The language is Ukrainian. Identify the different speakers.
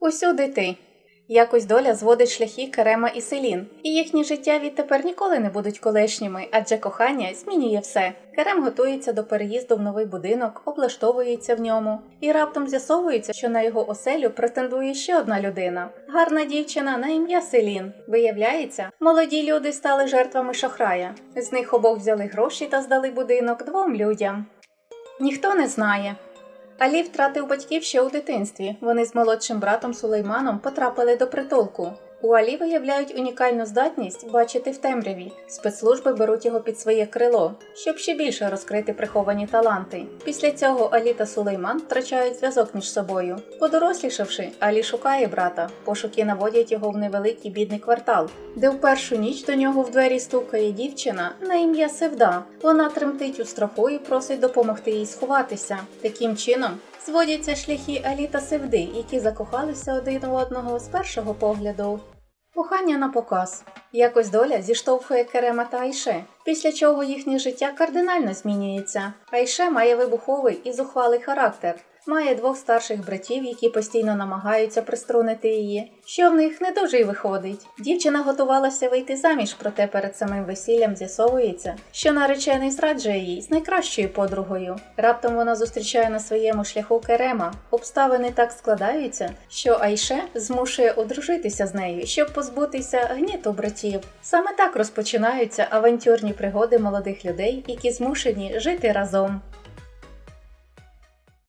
Speaker 1: Усюди ти. Якось доля зводить шляхи Керема і Селін, і їхні життя відтепер ніколи не будуть колишніми, адже кохання змінює все. Керем готується до переїзду в новий будинок, облаштовується в ньому, і раптом з'ясовується, що на його оселю претендує ще одна людина гарна дівчина на ім'я Селін. Виявляється, молоді люди стали жертвами шахрая. З них обох взяли гроші та здали будинок двом людям. Ніхто не знає, Алі втратив батьків ще у дитинстві. Вони з молодшим братом Сулейманом потрапили до притулку. У Алі виявляють унікальну здатність бачити в темряві. Спецслужби беруть його під своє крило, щоб ще більше розкрити приховані таланти. Після цього Алі та Сулейман втрачають зв'язок між собою. Подорослішавши, Алі шукає брата. Пошуки наводять його в невеликий бідний квартал, де в першу ніч до нього в двері стукає дівчина на ім'я Севда. Вона тремтить у страху і просить допомогти їй сховатися. Таким чином зводяться шляхи Алі та Севди, які закохалися один у одного з першого погляду. Кохання на показ. Якось доля зіштовхує Керема та Айше, після чого їхнє життя кардинально змінюється. Айше має вибуховий і зухвалий характер. Має двох старших братів, які постійно намагаються приструнити її, що в них не дуже й виходить. Дівчина готувалася вийти заміж, проте перед самим весіллям з'ясовується, що наречений зраджує їй з найкращою подругою. Раптом вона зустрічає на своєму шляху Керема. Обставини так складаються, що Айше змушує одружитися з нею, щоб позбутися гніту братів. Саме так розпочинаються авантюрні пригоди молодих людей, які змушені жити разом.